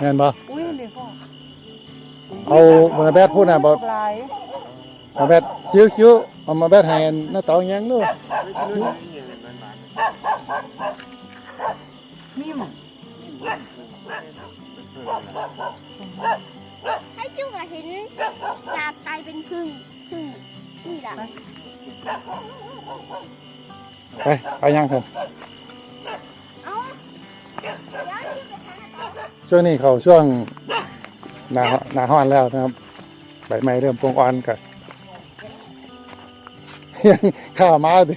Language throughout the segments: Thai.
แม่นบ่อุ้ยเดี๋ยวพ่อเอามาแบดพูดน่ะบ่ลายมาแบดคิ้วๆเอามาแบดให้หน้าเตาแยงดูมิมให้จุกอะเห็นจากกลายเป็นพึ่งพึ่งนี่แหละไป ไปยังเถอะ ช่วงนี้เขาช่วงหนาหนาฮ้อนแล้วนะครับใบไม้เริ่มปวงอ่อนกันยังข้ามาดิ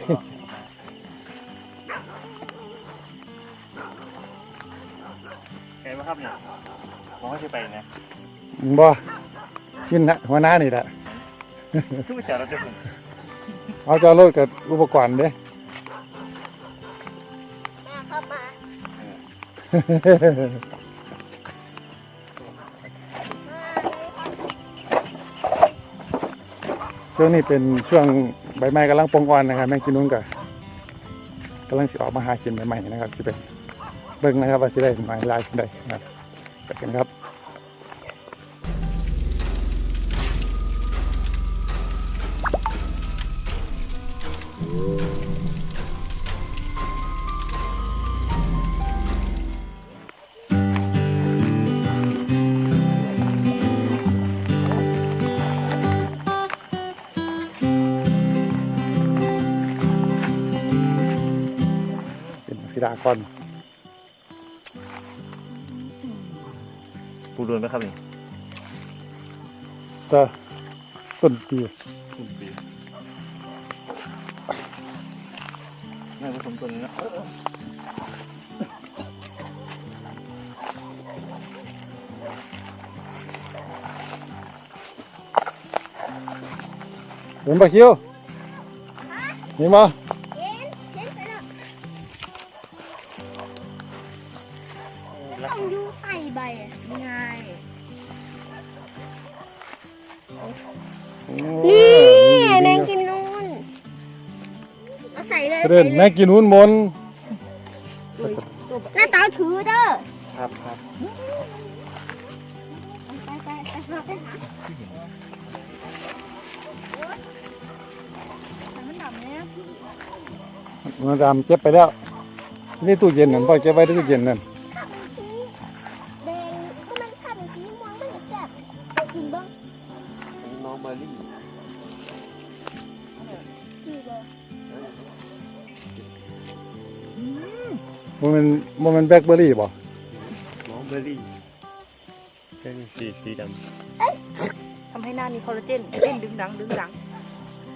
ไงบ้างครับเนี่ยผมก็จะไปนะบ่กินนะหัวหน้านี่แหละคือมาจากเราจะผมเอาจอรถกับอุปกรณ์เด้มาเข้ามา ช่วงนี้เป็นช่วงใบไม้กำลังปวงอ่อนนะครับแมงกินนุ่นกับกำลังสิออกมาหากินใบไม้นะครับสิเป็นเบิ่งนะครับว่าสิได้ไม้ลายได้นะครับกันครับ เป็นศิลากรปูโดนไหมครับนี่ก็ต้นปีคุณปีน่าผสมตัวนี้นะเห็นปะคิวเห็นปะ นี่แมงกินนูนเอาใส่เลยเดิใส่นเลแม่ยกินนู้นมนต์หน้าตาถือเด้อครับครับไปไปไปหาไปหาแต่มันดำเนี่ยมันดำเจ็บไปแล้ว นี่ตู้เย็นนั่นพ่อเก็บไว้ที่ตู้เย็นนั่นถ้าเป็น มันเป็นมันเป็นแบล็คเบอร์รี่บ่น้องเบอร์รี่เป็นสีสีดทำให้หน้ามีคอลลาเจนเต้นดึงดังดึงดัง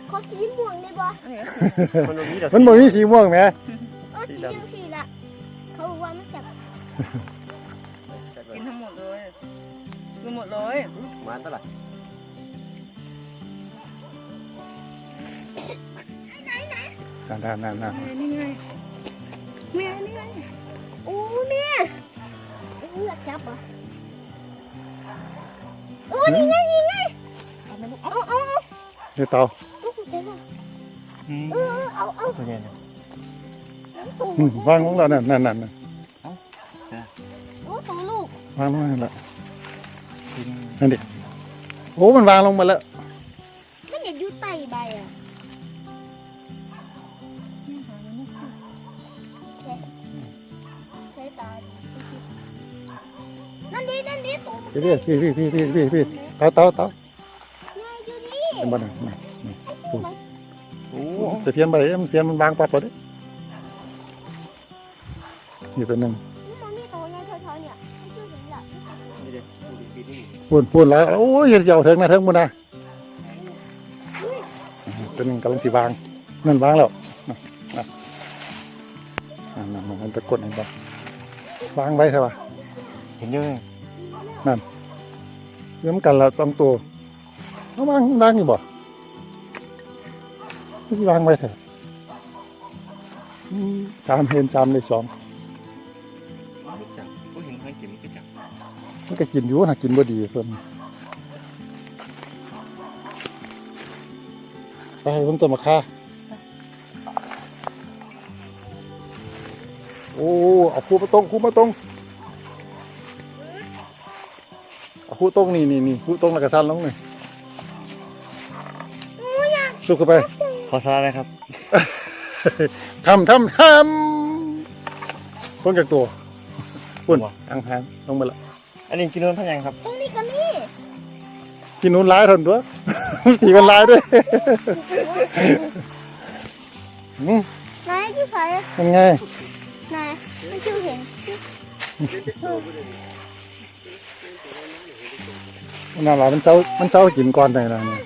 เขาสีม่วงได้บ่อันนี้ำมันตรงนี้เดี๋ยวมันบ่มีสีม่วงไหมเออสียังสีละเขาบอกว่ามันแซ่บกินทั้งหมดเลยกินหมดเลยมาเท่าไหร่นั่นนั่นนั่นนั่นนี่ไง แม่นี่ไงโอ้เนี่ยเลือดจับเหรอะโอ้นี่ไงนี่ไงเอาไหมลูกเอาเอาเอาเดี๋ยวเตาเอาเดี๋ยวก่อนเออเอาเอาตัวนี้เนี่ยอืมวางลงแล้วนั่นนั่นนั่นนั่นโอ้ตัวลูกวางลงนั่นละกินนั่นดิโอ้มันวางลงมาแล้ว ดีตัวพี่พี่พี่พี่พี่พี่พี่เตาเตาเตาง่ายอยู่นี่เป็นบ่นั่นนั่นไอ้ตัวมันโอ้เสียเทียนไปเลยมันเสียนมันวางปั๊บเลยนี่ตัวหนึ่งมันมีตัวใหญ่เท่าๆเนี่ยไอ้ตัวเห็นละนี่เด็กปูดีปีนี่พูดพูดแล้วโอ้ยเห็นเจ้าเถิงนะเถิงมุนนะตัวหนึ่งกำลังสีวางนั่นวางแล้วนั่นนั่นนั่นนั่นมันตะกดเห็นปะวางไว้ใช่ปะเห็นเยอะ เลยเรื่องกันละสองตัวเอาวางวางอยู่บ่ที่วางไว้เถอะสามเห็นสามในสองม่จับผู้หญิงให้กินไม่จับก็กินอยู่หากินบ่ดีเพิ่นไปเพิ่นต้นมะข่าโอ้เอาคู่มาตรงคู่มาตรง คู่ตรงนี่นี่นี่คู่ตรงแล้วก็สั้นลงเลยโอ้ยอยากสุกเข้าไป ขอซาเลยครับ ทำทำทำพ้นจากตัวปุ่นอังหางลงมาละอันนี้กินนู่นท่ายังครับตรงนี้ก็มีกินนู้นร้ายทนตัวผีมันร้ายด้วยอืมนายที่ใส่ยังไงนายไม่ชื่อเห็น น่ารักมันเจ้ามันเจ้ากินก่อนไหนล่ะเนี่ย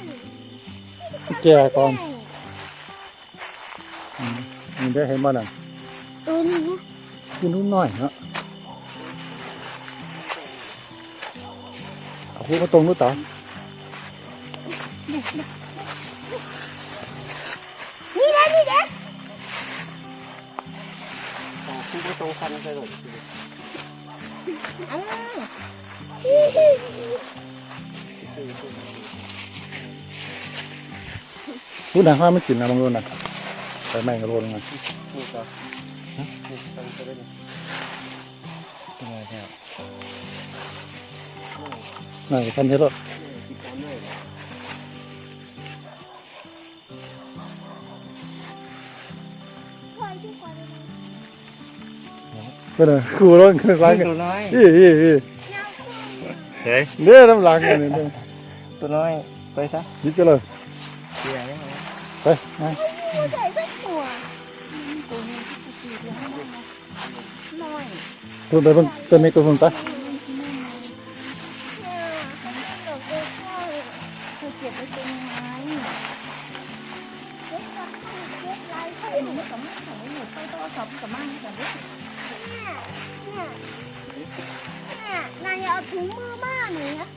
แก่ก่อนมันได้เห็นบ้าน่ะตัวนี้นะกินนู้นหน่อยเนาะเอาพูดมาตรงนู้นต่อนี่นะนี่นะคู่ไม่ตรงคันใช่ไหมอ้าว พูดหนังว่ามันกินนะบางรุ่นน่ะไปแม่งกระโดดลงมานี่ก็นี่ต้องจะได้เป็นไงครับน่าจะทันเทศรถปล่อยที่ปล่อยเลยนะก็เลยครูร้อนขึ้นร้านกันตัวน้อยอีอีอีแนวคู่เฮ้ยเนี่ยน้ำหลังกันเนี่ยตัวน้อยไปซะยิบกันเลย นะคู่ใส่เสื้อหัวน้อยตัวไปเบิ่งตัวนี้ตัวเบิ่งไปเนี่ยดอกเบี้ยข้าวเธอเก็บไว้ตรงไหนเก็บกับข้าวเก็บลายข้าวหนูไม่สามารถใส่หนูไปตัวสอบกับมั่งแต่ไม่เนี่ยเนี่ยเนี่ยนายเอาถุงมือมาหนูนะ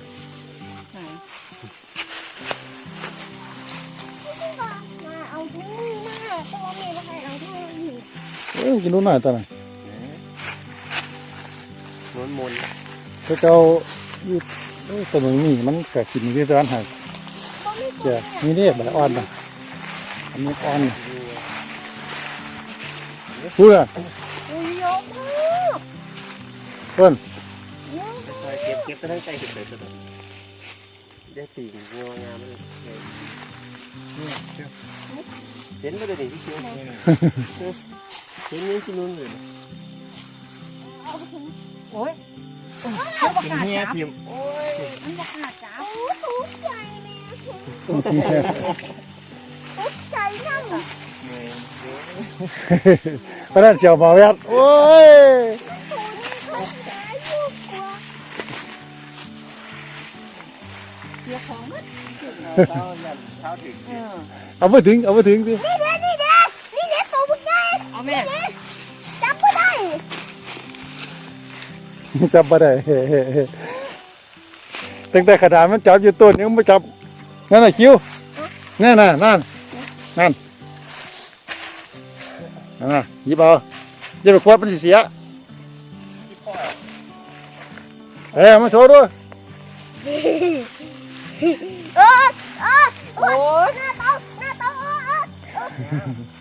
อ้ยกินนู้นหน่อยตอนไหนม้วนมนถ้าเจ้าอยู่เอ้ยตัวมึงนี่มันก็กินที่ร้านหาก็ไม่แก่นี่เนี่ยแบบอ่อนนะอันนี้อ่อนนะพูดอะอุ้ยเยอะมากเพิ่นเยอะมากเก็บเก็บไปทั้งใจเก็บเลยตัวได้ตีงงงามเลยเห็นก็เลยดิพี่เชียว เห็นยังกินนู่นเลยโอ้ยเขาประกาศจับโอ้ยมันจะะกาศจับโอ้ยถูกใจเลยถูกใจนั่งพนันเสียวมาแวดโอ้ยเอาไปถึง เอาไปถึงดิ แม่จับไม่ได้จับมาได้เฮ้เฮ้เฮ้ตั้งแต่ขนาดมันจับอยู่ต้นยังไม่จับนั่นน่ะคิวนั่นน่ะนั่นนั่นนั่นน่ะหยิบเอาอย่าไปควดมันสิเสียเอ้ยมาโชว์ด้วยเออเออโอ้ยหน้าเตาหน้าเตาเออเอ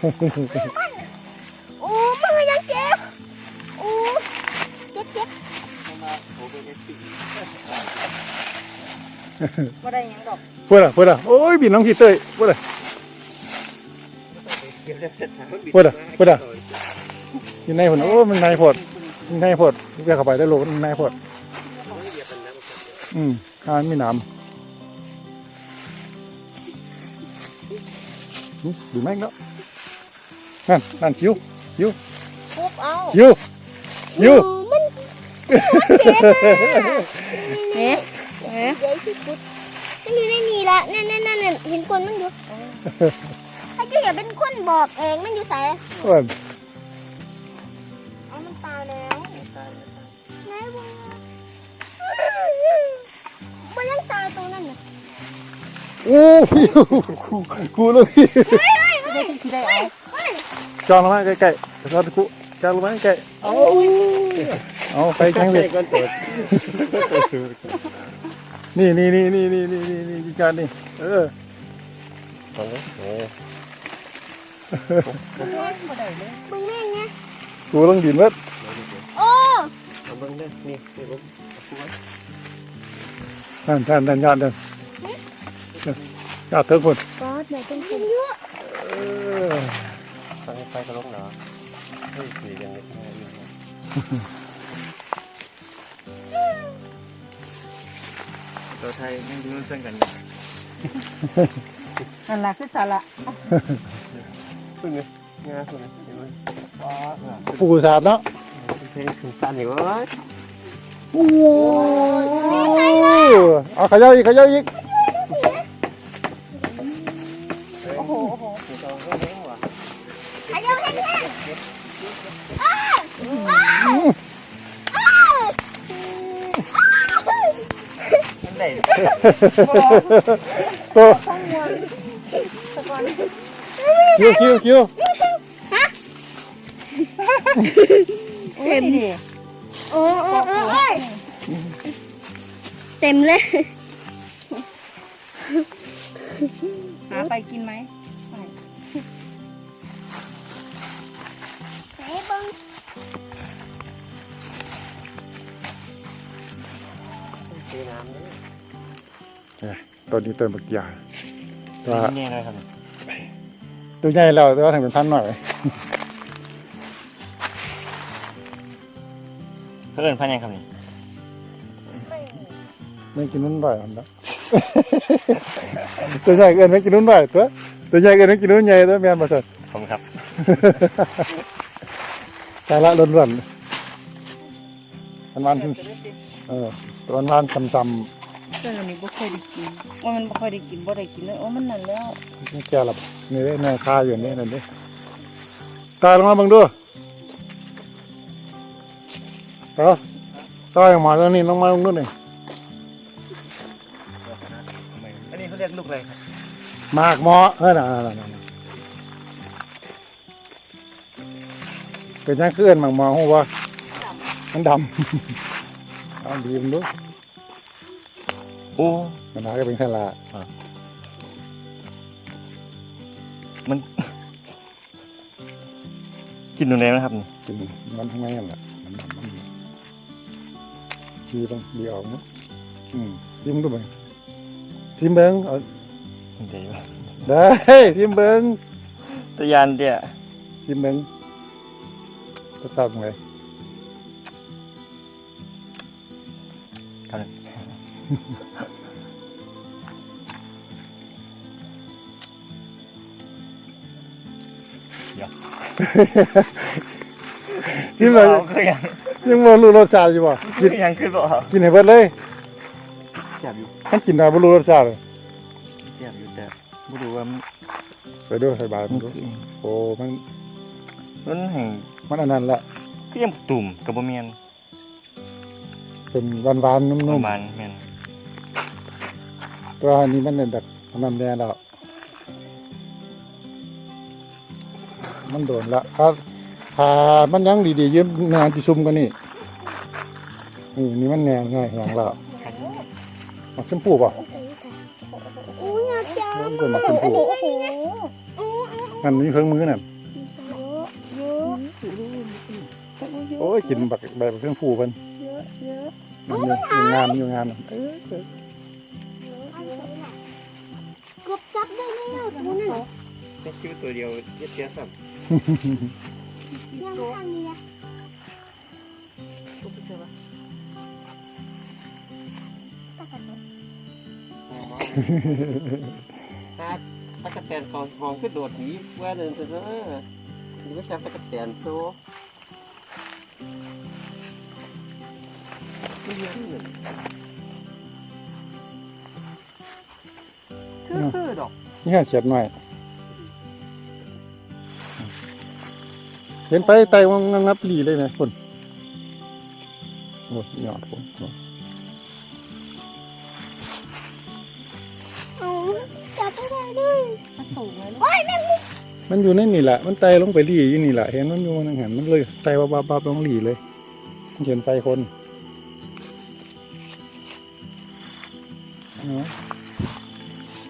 โอ้มือยังเจ็บโอ้เจ็บเจ็บบ่ได้หยังดอกพูดอะพูดอะโอ้ยบินน้องขี้เต้ยพูดอะพูดอะพูดอะอยู่ในผลโอ้มันในผดมันในผดเรียกเข้าไปได้โลมันในผดอืมทานมีหนามอืมดูแม่งแล้ว นั่นนั่นคิวคิวปุ๊บเอาคิวคิวมันเอ๊ะเอ๊ะใหญ่ที่สุดมันอยู่ในนี่ละนั่นนั่นนั่นนั่นเห็นคนมันอยู่ถ้าจะอย่าเป็นคนบอกเองมันอยู่ใส่อ้วนเอามันตายแล้วไหนวะมันยังตายตรงนั้นน่ะโอ้พี่กูกูเลยพี่เฮ้ยเฮ้ยไม่ได้ที่ได้เอาเฮ้ย จองลงมาใกล้ๆกระสอบกูจองลงมาใกล้ๆเอาเอาไปแข่งเลยก้อนตัวนี่นี่นี่นี่นี่นี่นี่นี่การนี่เออโอ้โหมึงเล่นไงกูต้องดินเว้ยโอ้เอาเบิ่งเด้อนี่นี่ผมเอาไว้นั่นนั่นนั่นยอดนั่นยอดเถิงคนก็ไหนต้องถูกเอ อไฟไฟกระลงเหรอเฮ้ยสียังเล็กมากเลยนะตัวไทยแม่งดูเส้นกันนั่นแหละคือสาระพึ่งเลยงาพึ่งเลยเห็นไหมอ๋อน่ะปูสาดเนาะเพลงถึงสั้นอยู่เว้ยโอ้เอาขย่าอีกขย่าอีก ตัวต้องมวนสะกอนคิวคิวคิวเต็มดิโอ้โอ้โอ้โอ้ยเต็มเลย หาไปกินไหมไหนเบิ้งตีน้ำเลย ตัวนี้เติมบักยาตัวนี่เลยครับตัวใหญ่แล้วแต่ว่าทำเป็นพันหน่อยเพื่อนพันยังครับนี่ไม่กินนุ่นบ่อยมันละตัวใหญ่เกินไม่กินนุ่นบ่อยตัวตัวใหญ่เกินไม่กินนุ่นใหญ่ตัวแมนมาเถอะผมครับสาระล้วนๆวันวันๆเออวันวันๆซ้ำ เพื่อนอันนี้บ่เคยได้กินว่ามันบ่ค่อยได้กินบ่ได้กินเลยโอ้มันนั่นแล้วๆนี่แก่ละนี่เด้แน่คาอยู่นี่นั่นเด้ตาลงมาเบังดูต่อต่ออย่างหมาตัวนี้ลงมาลงดูหน่อยอันนี้เขาเรียกลูกอะไรครับหมากหมอเออน่ะน่ะน่ะน่ะเป็นยังคือเอิ้นหมากหมอฮู้บ่มันดำ เอาดีมันดู โอ้ มันหาก็เป็นแค่ละมัน กินดูไหนนะครับนี่กินมันทั้งนั้นแหละมันดำมันดีต้องดีออกเนาะอืมทิมดูไปทิมเบิ้งเอาเดี๋ยวได้ทิมเบิ้งตัวยานเดียทิมเบิ้งทดสอบไงครับ ทิมเลยคือยังยังบ่รู้รสชาติอยู่บ่กินคือยังคือบ่กินให้เบิดเลยเจ็บอยู่มันกินได้บ่รู้รสชาติเลยเจ็บอยู่แต่ไม่รู้ว่ามันไปดูใส่บาตรมัมันนดูคือโอ้มันมันแห่งมันอันนั้นละคือยังตุ่มกับบ่แม่นเป็นหวานๆนุ่ประมมาณแม่นๆตัวอันนี้มันเป็นแบบอันนั้นแน่แล้ว มันโดนละครับถ้ามันยังดีๆยืมแนนที่ซุ่มกันนี่นี่นี่มันแนนง่ายแหงแล้วมักชมพูป่ะอุ้ยอาจารย์มันเป็นมักชมพูโอ้โหโอ้โหนั่นมีเครื่องมือนั่นเยอะโอ้ยกินแบบแบบเครื่องผูเพิ่นเยอะเยอะมันอยู่อยู่งานมันอยู่งานเออเออกบจับได้ไหมเนี่ยคุณน่ะแค่ชื่อตัวเดียวเย็ดเชียสัม ยังไม่ทำนี่นะตุ๊กเจอปะถ้าตะกะแตนกองหองขึ้นโดดหนีว่าเดินเถอะนะนี่ไม่ใช่ตะกะแตนโตไม่เยอะนี่คือคือดอกนี่แค่เฉียดหน่อย เห็นไฟไต่วังงับหลีเลยไหมคนโอ้ยยอดผมเอาจับไม่ได้ด้วยมันสูงเลยลูกโอ้ยแม่มุกมันอยู่ในนี่แหละ มันไต่ลงไปหลีอยู่นี่แหละ เห็นมันอยู่นั่งหันมันเลยไต่วับวับๆลงหลีเลยมันเห็นไฟคนเนาะ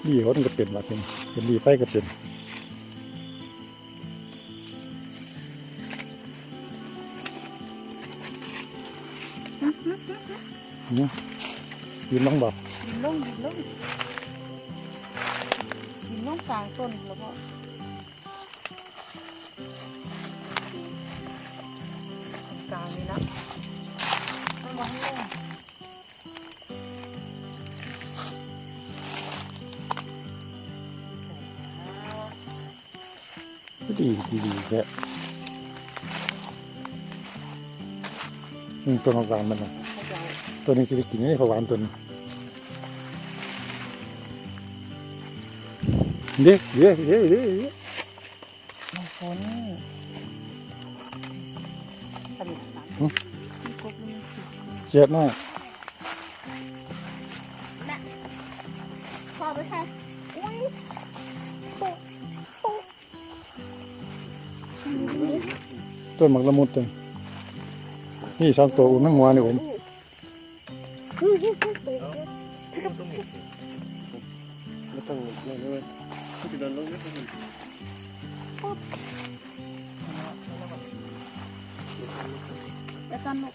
หลีเขาต้องก็เป็นว่าเป็นเป็นหลีไฟก็เป็น ยืนน้องบอกดินลงดินลงดินลงกลางต้นแล้วก็กลางนี่ละต้องวางให้ลงดีดีดีแค่ อืมตัวกลางมันนะตัวนี้คือกินนี่เพราะหวานตัวนี้เด็กเด็กเด็กเด็กบางคนสนุกสนานมีกบมีสิเจ็บหน่อยพอไปใช่อุ้ยปุ๊บปุ๊บต้นหมักละมุดตัว นี่สองตัวอุ้มนั่งหัวนี่ผมอุ้ยอุ้ยอุ้ยปุ๊บไม่ต้องเลยเลยจะโดนลงไม่ต้องแล้วก็นก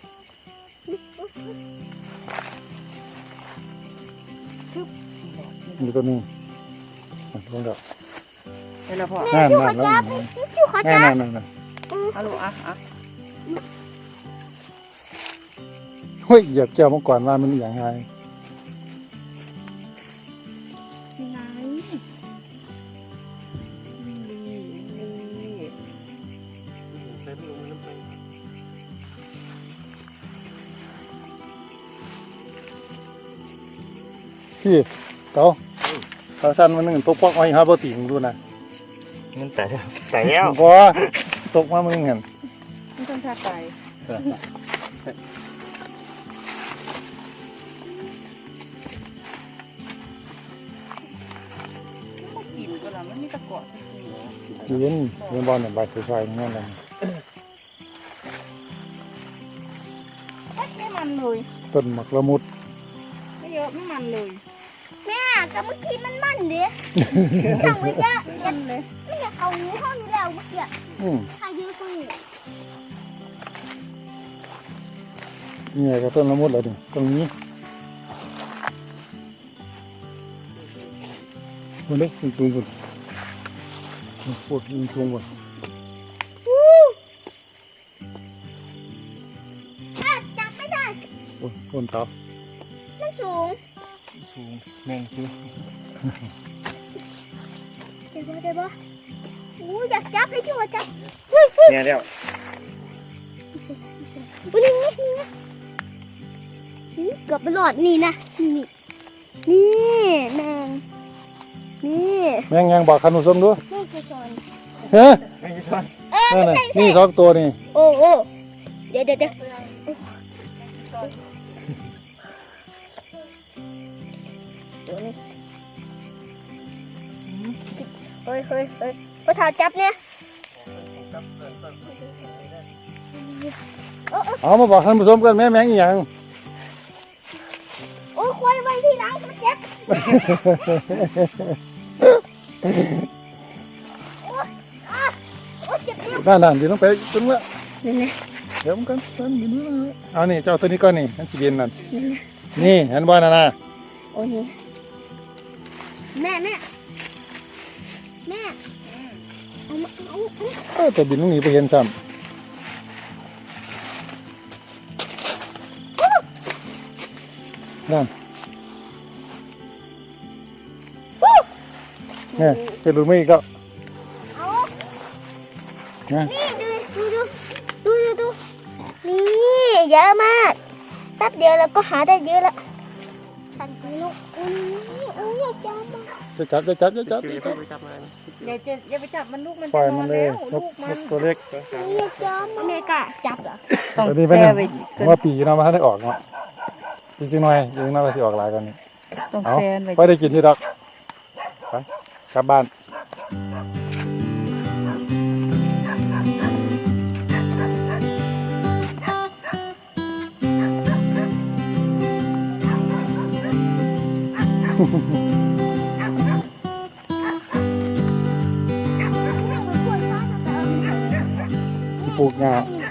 มีตัวหนึงอะลงกับเดี๋ยวเราพอนั่นนั่นแล้วชิวขอนั่จ้านนั่นนั่นเอาลูกอะอะ เฮ้ยเหยียบแก้วมาก่อนว่ามันอย่างไรไงนี่นี่ใช้ไม่ลงน้ำไปพี่เต๋าเต๋าสั้นมันหนึ่งตกปอกไว้ครับบ่ติงดูนะมันแต่แต่แล้วพอตกมามึงเห็นไม่ต้องชาไก่ กินกินเรียนบอลเนี่ยใบสวยๆนั่นแหละไม่มันเลย ต้นหมักละมุดไม่เยอะไม่มันเลย แม่แต่เมื่อกี้มันมันเด้จังไว้เยอะมันเลยไม่อยากเอาหูห้องนี้แล้วเมื่อกี้อืมถ้ายืดตรงนี้นี่ไงก็ต้นละมุดแล้วดิตรงนี้คนนี้คุณจุงคุณ ปวดคุณจุงก่อนถ้าจับไม่ได้โอ้ยคนต๋ามันสูง สูงแม่งคือเดี๋ยวเดี๋ยวอู้อยากจับเลยที่ว่าจับแม่แล้วอุ้ยนี่นี่นี่นะเกือบไปหลอดนี่นะ นี่นี่แมงนี่แม่งยังบอกขนุนส้มด้วย นี่คือชนฮะแม่งจะซ่อนเออนั่นไม่น่ะใช่ไม่นี่ใช่สองตัวนี่โอ้โอ้เดี๋ยวเดี๋ยวเดี๋ยวเดี๋ยวนี่เฮ้ยเฮ้ยเฮ้ยพอเท้าจับเนี่ยโอ้โอ้เอามาบอกท่านผู้ชมกันแม่แม่งอหย่างโอ้ควายไว้ที่หลังมันเจ็บ นิ้วนั่นนั่นเดี๋ยวต้องไปตึงละนี่นะเดี๋ยวมันกันมันมีนู้นนะเอานี่เจ้าตัวนี้ก่อนนี่อันจีเบียนนั่นนี่เห็นบ่น่ะนะโอ้นี่แม่แม่แม่เอามาเอาเอาเออแต่บินตรงนี้ไปเห็นซ้ำนั่นเนี่ยเป็นรุ่นไม่อีกแล้วเอา นะนี่ดูดูดูดูดูดูนี่เยอะมากแป๊บเดียวเราก็หาได้เยอะละฉันไปลูกอุ้ยอุ้ยอยากจับมาจะจับจะจับจะจับคือจะจะจับไปจับมันเดี๋ยวจะอย่าไปจับมันลูกมันปล่จะอยนอมันนเลยแล้วนลูกกมันนกตัวเล็กอุ้ยอยากจับอเมริกาจับเหรอต้องตัวนี้เป็นแช่ไว้ว่าปีเนาะมาให้ได้ออกเนาะอีกจังหน่อยอีกจังหน่อยก็สิออกหลายกันนี่ต้องเอาแช่ไว้ไปได้กินที่ดอกไปกลับบ้าน ปลูกงาเอา